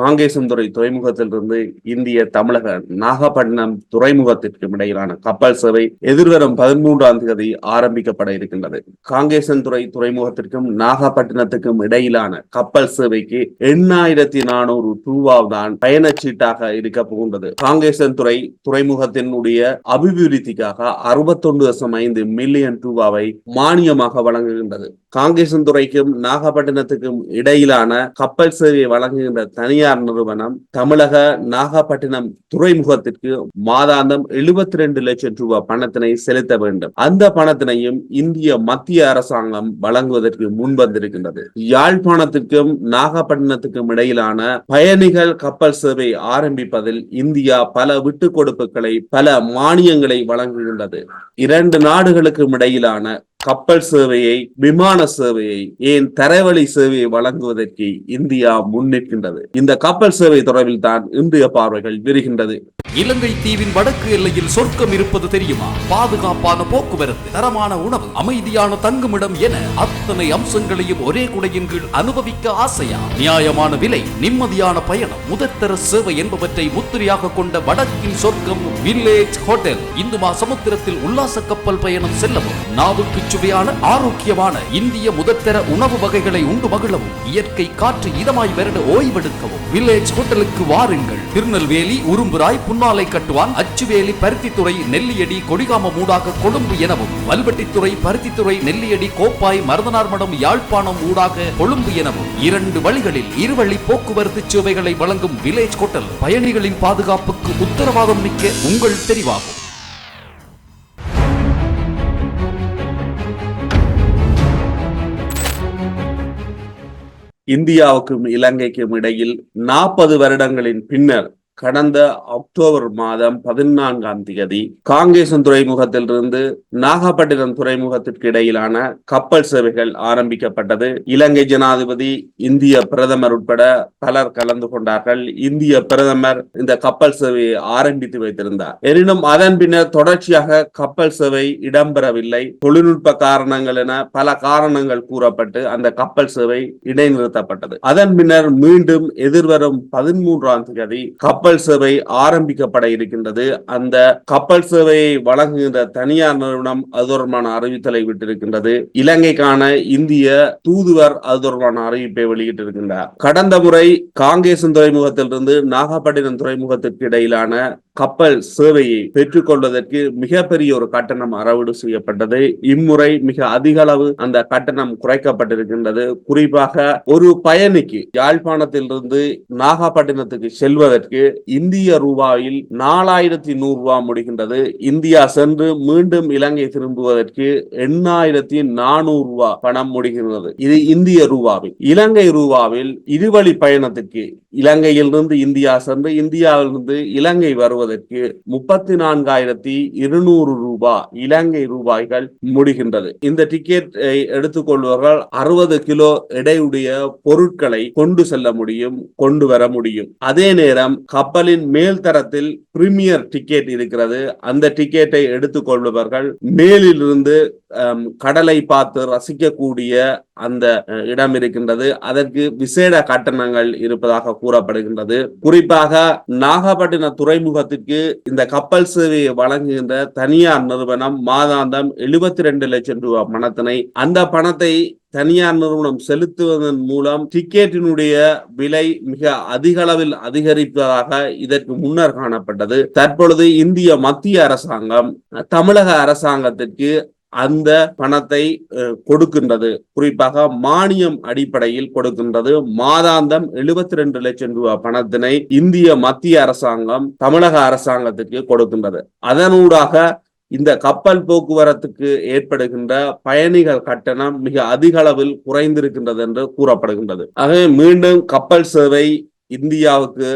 காங்கேசன்துறை துறைமுகத்திலிருந்து இந்திய தமிழக நாகப்பட்டினம் துறைமுகத்திற்கும் இடையிலான கப்பல் சேவை எதிர்வரும் பதிமூன்றாம் தேதி ஆரம்பிக்கப்பட இருக்கின்றது. காங்கேசன்துறை துறைமுகத்திற்கும் நாகப்பட்டினத்துக்கும் இடையிலான கப்பல் சேவைக்கு எண்ணாயிரத்தி நானூறு ரூபாவ் தான் பயணச்சீட்டாக இருக்க போகின்றது. காங்கேசன்துறை துறைமுகத்தினுடைய அபிவிருத்திக்காக அறுபத்தொன்று தசம் ஐந்து மில்லியன் ரூபாவை மானியமாக வழங்குகின்றது. காங்கேசந்துறைக்கும் நாகப்பட்டினத்துக்கும் இடையிலான கப்பல் சேவை வழங்குகின்ற தனியார் நிறுவனம் தமிழக நாகப்பட்டினம் துறைமுகத்திற்கு மாதாந்தம் எழுபத்தி ரெண்டு லட்சம் ரூபாய் பணத்தினை செலுத்த வேண்டும். அந்த பணத்தினையும் இந்திய மத்திய அரசாங்கம் வழங்குவதற்கு முன்வந்திருக்கின்றது யாழ்ப்பாணத்திற்கும் நாகப்பட்டினத்துக்கும் இடையிலான பயணிகள் கப்பல் சேவை ஆரம்பிப்பதில் இந்தியா பல விட்டுக் கொடுப்புகளை பல மானியங்களை வழங்குகின்றது. இரண்டு நாடுகளுக்கும் இடையிலான கப்பல் சேவையை விமான சேவையை ஏன் தரைவழி சேவையை வழங்குவதற்கு இந்தியா முன்னிற்கின்றது. இந்த கப்பல் சேவை தொடர்பில் தான் இந்திய பார்வைகள் விரிகின்றது. இலங்கை தீவின் வடக்கு எல்லையில் சொர்க்கம் இருப்பது தெரியுமா? பாதுகாப்பான போக்குவரத்து தரமான உணவு அமைதியான தங்குமிடம் என அத்தனை அம்சங்களையும் ஒரே குடையின் கீழ் அனுபவிக்க ஆசையா? நியாயமான விலை நிம்மதியான பயணம் முதற்தர சேவை என்பவற்றை முத்திரையாக கொண்ட வடக்கின் சொர்க்கம் வில்லேஜ் ஹோட்டல். இந்துமா சமுத்திரத்தில் உல்லாச கப்பல் பயணம் செல்லவும் நாவுக்கு சுவையான ஆரோக்கியமான இந்திய முதற்தர உணவு வகைகளை உண்டு மகிழவும் இயற்கை காற்று இதமாய் வருட ஓய்வெடுக்கவும். வில்லேஜ் ஹோட்டலுக்கு வாருங்கள். திருநெல்வேலி உரும்புராய் புன்னாலை கட்டுவான் அச்சுவேலி பருத்தித்துறை நெல்லியடி கொடிகாம மூடாக கொழும்பு எனவும் வல்வெட்டித்துறை பருத்தித்துறை நெல்லியடி கோப்பாய் மருதனார்மடம் யாழ்ப்பாணம் ஊடாக கொழும்பு எனவும் இரண்டு வழிகளில் இருவழி போக்குவரத்து சேவைகளை வழங்கும் வில்லேஜ் ஹோட்டல் பயணிகளின் பாதுகாப்புக்கு உத்தரவாதம் மிக்க உங்கள் தெரிவாகும். இந்தியாவுக்கும் இலங்கைக்கும் இடையில் நாற்பது வருடங்களின் பின்னர் கடந்த அக்டோபர் மாதம் பதினான்காம் தேதி காங்கேசன் துறைமுகத்திலிருந்து நாகப்பட்டினம் துறைமுகத்திற்கு இடையிலான கப்பல் சேவைகள் ஆரம்பிக்கப்பட்டது. இலங்கை ஜனாதிபதி இந்திய பிரதமர் உட்பட பலர் கலந்து கொண்டார்கள். இந்திய பிரதமர் இந்த கப்பல் சேவையை ஆரம்பித்து வைத்திருந்தார். எனினும் அதன் பின்னர் தொடர்ச்சியாக கப்பல் சேவை இடம்பெறவில்லை. தொழில்நுட்ப காரணங்கள் என பல காரணங்கள் கூறப்பட்டு அந்த கப்பல் சேவை இடைநிறுத்தப்பட்டது. அதன் பின்னர் மீண்டும் எதிர்வரும் பதிமூன்றாம் தேதி கப்பல் கப்பல் சேவை ஆரம்பிக்கப்பட இருக்கின்றது. அந்த கப்பல் சேவையை வழங்குகின்ற தனியார் நிறுவனம் அது தொடர்பான அறிவித்தலை விட்டிருக்கின்றது. இலங்கைக்கான இந்திய தூதுவர் அது தொடர்பான அறிவிப்பை வெளியிட்டிருக்கின்றார். கடந்த முறை காங்கேசன் துறைமுகத்திலிருந்து நாகப்பட்டினம் துறைமுகத்திற்கு இடையிலான கப்பல் சேவையை பெற்றுக்கொள்வதற்கு மிகப்பெரிய ஒரு கட்டணம் அறவீடு செய்யப்பட்டது. இம்முறை மிக அதிக அளவு அந்த கட்டணம் குறைக்கப்பட்டிருக்கின்றது. குறிப்பாக ஒரு பயணிக்கு யாழ்ப்பாணத்திலிருந்து நாகப்பட்டினத்துக்கு செல்வதற்கு இந்திய ரூபாயில் நாலாயிரத்தி நூறு ரூபாய் முடிகின்றது. இந்தியா சென்று மீண்டும் இலங்கை திரும்புவதற்கு எண்ணாயிரத்தி நானூறு ரூபாய் பணம் முடிகின்றது. இது இந்திய ரூபாவில். இலங்கை ரூபாவில் இருவழி பயணத்திற்கு இலங்கையிலிருந்து இந்தியா சென்று இந்தியாவிலிருந்து இலங்கை வருவதற்கு முப்பத்தி நான்காயிரத்தி இருநூறு ரூபாய் இலங்கை ரூபாய்கள் முடிகின்றது. இந்த டிக்கெட்டை எடுத்துக்கொள்வர்கள் அறுபது கிலோ எடையுடைய பொருட்களை கொண்டு செல்ல முடியும் கொண்டு வர முடியும். அதே நேரம் கப்பலின் மேல் தரத்தில் பிரீமியர் டிக்கெட் இருக்கிறது. அந்த டிக்கெட்டை எடுத்துக்கொள்பவர்கள் மேலிலிருந்து அம், கடலை பார்த்து ரசிக்கக்கூடிய அந்த இடம் இருக்கின்றது. அதற்கு விசேட கட்டணங்கள் இருப்பதாக கூறப்படுகின்றது. குறிப்பாக நாகப்பட்டினம் துறைமுகத்திற்கு இந்த கப்பல் சேவையை வழங்குகின்ற தனியார் நிறுவனம் மாதாந்தம் எழுபத்தி ரெண்டு லட்சம் ரூபாய் பணத்தினை அந்த பணத்தை தனியார் நிறுவனம் செலுத்துவதன் மூலம் டிக்கெட்டினுடைய விலை மிக அதிக அளவில் அதிகரிப்பதாக இதற்கு முன்னர் காணப்பட்டது. தற்பொழுது இந்திய மத்திய அரசாங்கம் தமிழக அரசாங்கத்திற்கு அந்த பணத்தை அஹ், கொடுக்கின்றது. குறிப்பாக மானியம் அடிப்படையில் கொடுக்கின்றது. மாதாந்தம் எழுபத்தி ரெண்டு லட்சம் ரூபாய் பணத்தினை இந்திய மத்திய அரசாங்கம் தமிழக அரசாங்கத்திற்கு கொடுக்கின்றது. அதனூடாக இந்த கப்பல் போக்குவரத்துக்கு ஏற்படுகின்ற பயணிகள் கட்டணம் மிக அதிக அளவில் குறைந்திருக்கின்றது என்று கூறப்படுகின்றது. ஆகவே மீண்டும் கப்பல் சேவை இந்தியாவுக்கு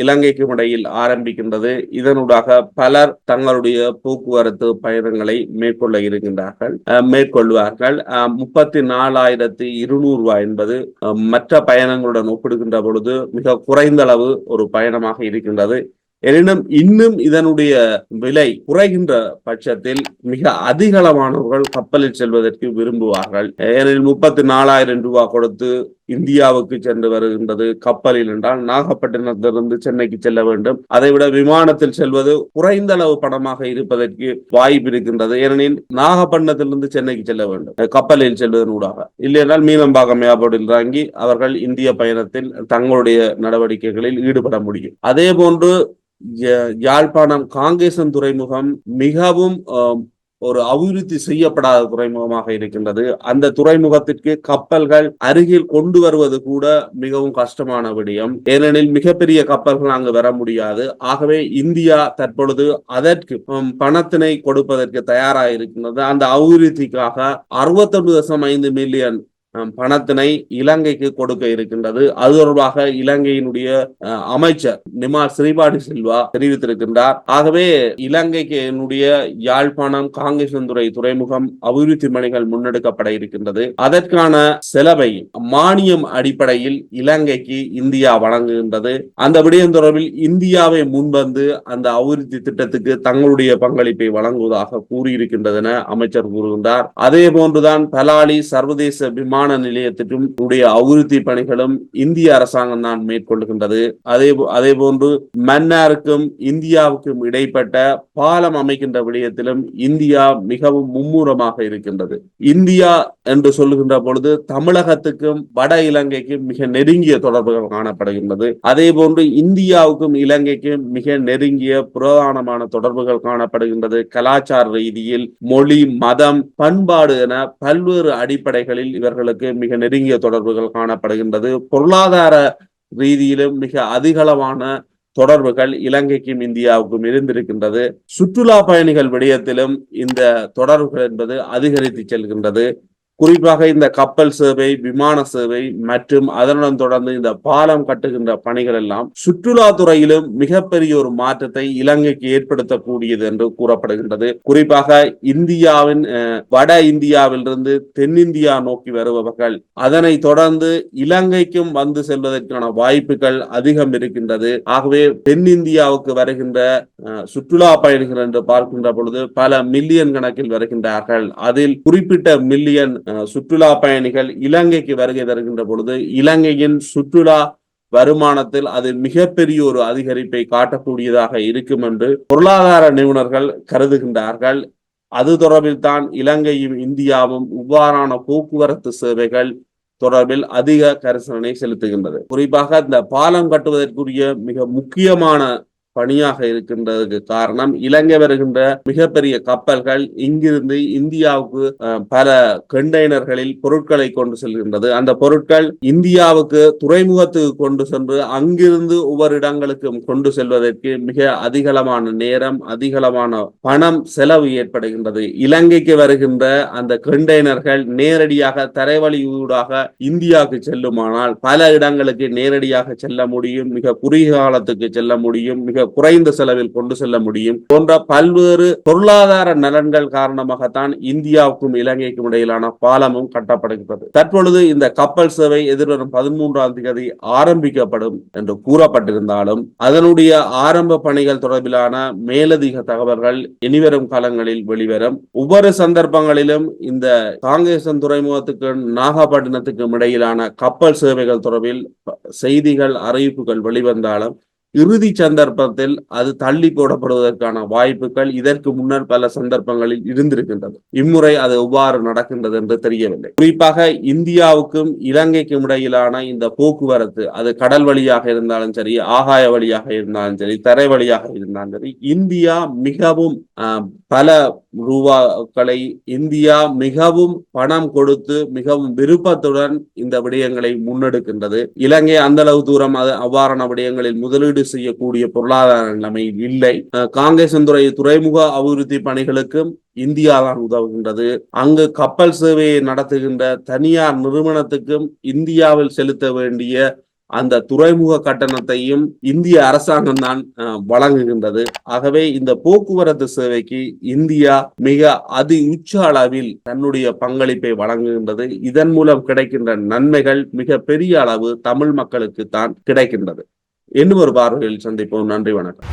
இலங்கைக்கும் இடையில் ஆரம்பிக்கின்றது. இதனூடாக பலர் தங்களுடைய போக்குவரத்து பயணங்களை மேற்கொள்ள இருக்கின்றார்கள் அஹ், மேற்கொள்வார்கள். அஹ், முப்பத்தி நாலாயிரத்தி இருநூறு ரூபாய் என்பது அஹ், மற்ற பயணங்களுடன் ஒப்பிடுகின்ற பொழுது மிக குறைந்த அளவு ஒரு பயணமாக இருக்கின்றது. எனினும் இன்னும் இதனுடைய விலை குறைகின்ற பட்சத்தில் மிக அதிகளவானவர்கள் கப்பலில் செல்வதற்கு விரும்புவார்கள். ஏனெனில் முப்பத்தி நாலாயிரம் ரூபாய் கொடுத்து இந்தியாவுக்கு சென்று வருகின்றது. கப்பலில் என்றால் நாகப்பட்டினத்திலிருந்து சென்னைக்கு செல்ல வேண்டும். அதைவிட விமானத்தில் செல்வது குறைந்த அளவு பணமாக இருப்பதற்கு வாய்ப்பு இருக்கின்றது. ஏனெனில் நாகப்பட்டினத்திலிருந்து சென்னைக்கு செல்ல வேண்டும். கப்பலில் செல்வதன் ஊடாக. இல்லையென்றால் மீனம்பாக்கம் ஏர்போர்ட்டில் இறங்கி அவர்கள் இந்திய பயணத்தில் தங்களுடைய நடவடிக்கைகளில் ஈடுபட முடியும். அதே போன்று ய- யாழ்ப்பாணம் காங்கேசன் துறைமுகம் மிகவும் ஒரு அபிவிருத்தி செய்யப்படாத துறைமுகமாக இருக்கின்றது. அந்த துறைமுகத்திற்கு கப்பல்கள் அருகில் கொண்டு வருவது கூட மிகவும் கஷ்டமான விடயம். ஏனெனில் மிகப்பெரிய கப்பல்கள் அங்கு வர முடியாது. ஆகவே இந்தியா தற்பொழுது அதற்கு பணத்தினை கொடுப்பதற்கு தயாராக இருக்கின்றது. அந்த அபிவிருத்திக்காக அறுபத்தொன்று தசம் ஐந்து மில்லியன் பணத்தினை இலங்கைக்கு கொடுக்க இருக்கின்றது. அது தொடர்பாக இலங்கையினுடைய அமைச்சர் நிமால் ஸ்ரீபாடி செல்வா தெரிவித்திருக்கின்றார். ஆகவே இலங்கைக்கு என்னுடைய யாழ்ப்பாணம் காங்கேசந்துறை துறைமுகம் அபிவிருத்தி பணிகள் முன்னெடுக்கப்பட இருக்கின்றது. அதற்கான செலவை மானியம் அடிப்படையில் இலங்கைக்கு இந்தியா வழங்குகின்றது. அந்த விடயம் தொடர்பில் இந்தியாவை முன்வந்து அந்த அபிவிருத்தி திட்டத்துக்கு தங்களுடைய பங்களிப்பை வழங்குவதாக கூறியிருக்கின்றது என அமைச்சர் கூறுகின்றார். அதே போன்றுதான் பலாலி சர்வதேச விமான விமான நிலையத்திற்கும் உடைய அபிவிருத்தி பணிகளும் இந்திய அரசாங்கம் தான் மேற்கொள்கின்றது. அதே அதே போன்று மன்னாருக்கும் இந்தியாவுக்கும் இடைப்பட்ட பாலம் அமைக்கின்ற விடயத்திலும் இந்தியா மிகவும் மும்முரமாக இருக்கின்றது. இந்தியா என்று சொல்லுகின்ற பொழுது தமிழகத்துக்கும் வட இலங்கைக்கும் மிக நெருங்கிய தொடர்புகள் காணப்படுகின்றது. அதே போன்று இந்தியாவுக்கும் இலங்கைக்கும் மிக நெருங்கிய புராதனமான தொடர்புகள் காணப்படுகின்றது. கலாச்சார ரீதியில் மொழி மதம் பண்பாடு என பல்வேறு அடிப்படைகளில் இவர்களுக்கு மிக நெருங்கிய தொடர்புகள் காணப்படுகின்றது. பொருளாதார ரீதியிலும் மிக அதிகளவான தொடர்புகள் இலங்கைக்கும் இந்தியாவுக்கும் இருந்திருக்கின்றது. சுற்றுலா பயணிகள் விடயத்திலும் இந்த தொடர்புகள் என்பது அதிகரித்து செல்கின்றது. குறிப்பாக இந்த கப்பல் சேவை விமான சேவை மற்றும் அதனுடன் தொடர்ந்து இந்த பாலம் கட்டுகின்ற பணிகள் எல்லாம் சுற்றுலா துறையிலும் மிகப்பெரிய ஒரு மாற்றத்தை இலங்கைக்கு ஏற்படுத்தக்கூடியது என்று கூறப்படுகின்றது. குறிப்பாக இந்தியாவின் அஹ், வட இந்தியாவிலிருந்து தென்னிந்தியா நோக்கி வருபவர்கள் அதனை தொடர்ந்து இலங்கைக்கும் வந்து செல்வதற்கான வாய்ப்புகள் அதிகம் இருக்கின்றது. ஆகவே தென்னிந்தியாவுக்கு வருகின்ற அஹ், சுற்றுலா பயணிகள் என்று பார்க்கின்ற பொழுது பல மில்லியன் கணக்கில் வருகின்றார்கள். அதில் குறிப்பிட்ட மில்லியன் சுற்றுலா பயணிகள் இலங்கைக்கு வருகை தருகின்ற பொழுது இலங்கையின் சுற்றுலா வருமானத்தில் அது மிகப்பெரிய ஒரு அதிகரிப்பை காட்டக்கூடியதாக இருக்கும் என்று பொருளாதார நிபுணர்கள் கருதுகின்றார்கள். அது தொடர்பில் தான் இலங்கையும் இந்தியாவும் இவ்வாறான போக்குவரத்து சேவைகள் தொடர்பில் அதிக கரிசனை செலுத்துகின்றது. குறிப்பாக இந்த பாலம் கட்டுவதற்குரிய மிக முக்கியமான பணியாக இருக்கின்றதுக்கு காரணம். இலங்கை வருகின்ற மிகப்பெரிய கப்பல்கள் இங்கிருந்து இந்தியாவுக்கு பல கண்டெய்னர்களில் பொருட்களை கொண்டு செல்கின்றது. அந்த பொருட்கள் இந்தியாவுக்கு துறைமுகத்துக்கு கொண்டு சென்று அங்கிருந்து ஒவ்வொரு இடங்களுக்கும் கொண்டு செல்வதற்கு மிக அதிகளமான நேரம் அதிகளமான பணம் செலவு ஏற்படுகின்றது. இலங்கைக்கு வருகின்ற அந்த கண்டெய்னர்கள் நேரடியாக தரைவழி ஊடாக இந்தியாவுக்கு செல்லுமானால் பல இடங்களுக்கு நேரடியாக செல்ல முடியும் மிக குறுகிய காலத்துக்கு செல்ல முடியும் மிக குறைந்த செலவில் கொண்டு செல்ல முடியும். போன்ற பல்வேறு பொருளாதார நலன்கள் காரணமாகத்தான் இந்தியாவுக்கும் இலங்கைக்கும் இடையிலான பாலமும் கட்டப்படுகிறது தற்பொழுது இந்த கப்பல் சேவை எதிர்வரும் பதிமூன்றாம் தேதி ஆரம்பிக்கப்படும் என்று கூறப்பட்டிருந்தாலும் அதனுடைய ஆரம்ப பணிகள் தொடர்பிலான மேலதிக தகவல்கள் இனிவரும் காலங்களில் வெளிவரும். ஒவ்வொரு சந்தர்ப்பங்களிலும் இந்த காங்கேசன் துறைமுகத்துக்கும் நாகப்பட்டினத்துக்கும் இடையிலான கப்பல் சேவைகள் தொடர்பில் செய்திகள் அறிவிப்புகள் வெளிவந்தாலும் இறுதி சந்தர்ப்பத்தில் அது தள்ளி போடப்படுவதற்கான வாய்ப்புகள் இதற்கு முன்னர் பல சந்தர்ப்பங்களில் இருந்திருக்கின்றது. இம்முறை அது எவ்வாறு நடக்கின்றது என்று தெரியவில்லை. குறிப்பாக இந்தியாவுக்கும் இலங்கைக்கும் இடையிலான இந்த போக்குவரத்து அது கடல் வழியாக இருந்தாலும் சரி ஆகாய வழியாக இருந்தாலும் சரி தரை வழியாக இருந்தாலும் சரி இந்தியா மிகவும் ஆஹ், பல ரூபாக்களை இந்தியா மிகவும் பணம் கொடுத்து மிகவும் விருப்பத்துடன் இந்த விடயங்களை முன்னெடுக்கின்றது. இலங்கை அந்த அளவு தூரம் அது அவ்வாறான விடயங்களில் முதலீடு செய்யக்கூடிய பொருளாதார நிலைமை இல்லை. அஹ் காங்கேசந்துறை துறைமுக அபிவிருத்தி பணிகளுக்கும் இந்தியா தான் உதவுகின்றது. அங்கு கப்பல் சேவையை நடத்துகின்ற தனியார் நிறுவனத்துக்கும் இந்தியாவில் செலுத்த வேண்டிய அந்த துறைமுக கட்டணத்தையும் இந்திய அரசாங்கம் தான் வழங்குகின்றது. ஆகவே இந்த போக்குவரத்து சேவைக்கு இந்தியா மிக அதி உச்ச அளவில் தன்னுடைய பங்களிப்பை வழங்குகின்றது. இதன் மூலம் கிடைக்கின்ற நன்மைகள் மிக பெரிய அளவு தமிழ் மக்களுக்கு தான் கிடைக்கின்றது. இன்னும் ஒரு பார்வையில் சந்திப்போம். நன்றி வணக்கம்.